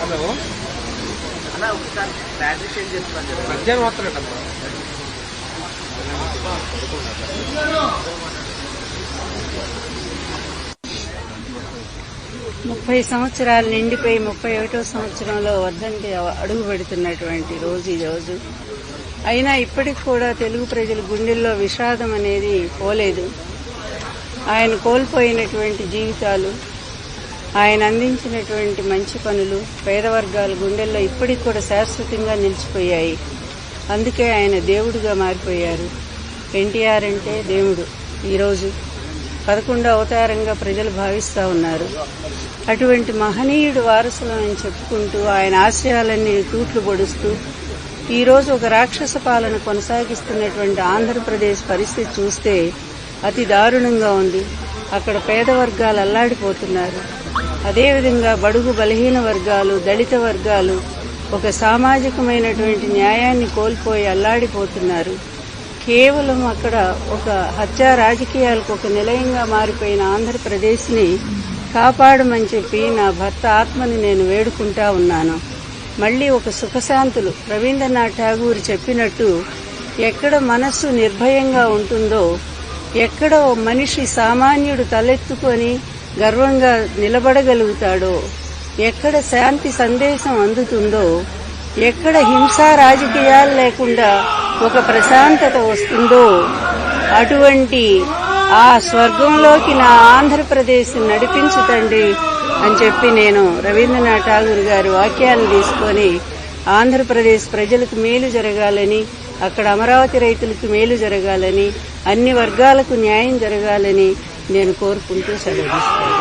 Hello? అన్న ఒకసారి battery change చేస్తున్నాను మధ్యాహ్నం వస్తున్నట్టమ్మా ముప్పై సంవత్సరాలు నిండిపోయి ముప్పై ఒకటో సంవత్సరంలో వద్దంటి అడుగు పెడుతున్నటువంటి రోజు ఈ రోజు. అయినా ఇప్పటికి కూడా తెలుగు ప్రజల గుండెల్లో విషాదం అనేది పోలేదు. ఆయన కోల్పోయినటువంటి జీవితాలు ఆయన అందించినటువంటి మంచి పనులు పేదవర్గాల గుండెల్లో ఇప్పటికి కూడా శాశ్వతంగా నిలిచిపోయాయి. అందుకే ఆయన దేవుడిగా మారిపోయారు. ఎన్టీఆర్ అంటే దేవుడు. ఈరోజు పదకొండో అవతారంగా ప్రజలు భావిస్తూ ఉన్నారు. అటువంటి మహనీయుడు వారసులం అని చెప్పుకుంటూ ఆయన ఆశయాలన్నీ తూట్లు పొడుస్తూ ఈరోజు ఒక రాక్షస పాలన కొనసాగిస్తున్నటువంటి ఆంధ్రప్రదేశ్ పరిస్థితి చూస్తే అతి దారుణంగా ఉంది. అక్కడ పేద వర్గాలు అల్లాడిపోతున్నారు. అదేవిధంగా బడుగు బలహీన వర్గాలు దళిత వర్గాలు ఒక సామాజికమైనటువంటి న్యాయాన్ని కోల్పోయి అల్లాడిపోతున్నారు. కేవలం అక్కడ ఒక హత్యా రాజకీయాలకు ఒక నిలయంగా మారిపోయిన ఆంధ్రప్రదేశ్ని కాపాడమని చెప్పి నా భర్త ఆత్మని నేను వేడుకుంటా ఉన్నాను. మళ్ళీ ఒక సుఖశాంతులు రవీంద్రనాథ్ ఠాగూర్ చెప్పినట్టు ఎక్కడ మనస్సు నిర్భయంగా ఉంటుందో ఎక్కడ మనిషి సామాన్యుడు తలెత్తుకొని గర్వంగా నిలబడగలుగుతాడో ఎక్కడ శాంతి సందేశం అందుతుందో ఎక్కడ హింసా రాజకీయాలు లేకుండా ఒక ప్రశాంతత వస్తుందో అటువంటి ఆ స్వర్గంలోకి నా ఆంధ్రప్రదేశ్ నడిపించు తండ్రి అని చెప్పి నేను రవీంద్రనాథ్ ఠాగూర్ గారి వాక్యాన్ని తీసుకొని ఆంధ్రప్రదేశ్ ప్రజలకు మేలు జరగాలని అక్కడ అమరావతి రైతులకు మేలు జరగాలని అన్ని వర్గాలకు న్యాయం జరగాలని నేను కోరుకుంటూ సెలవు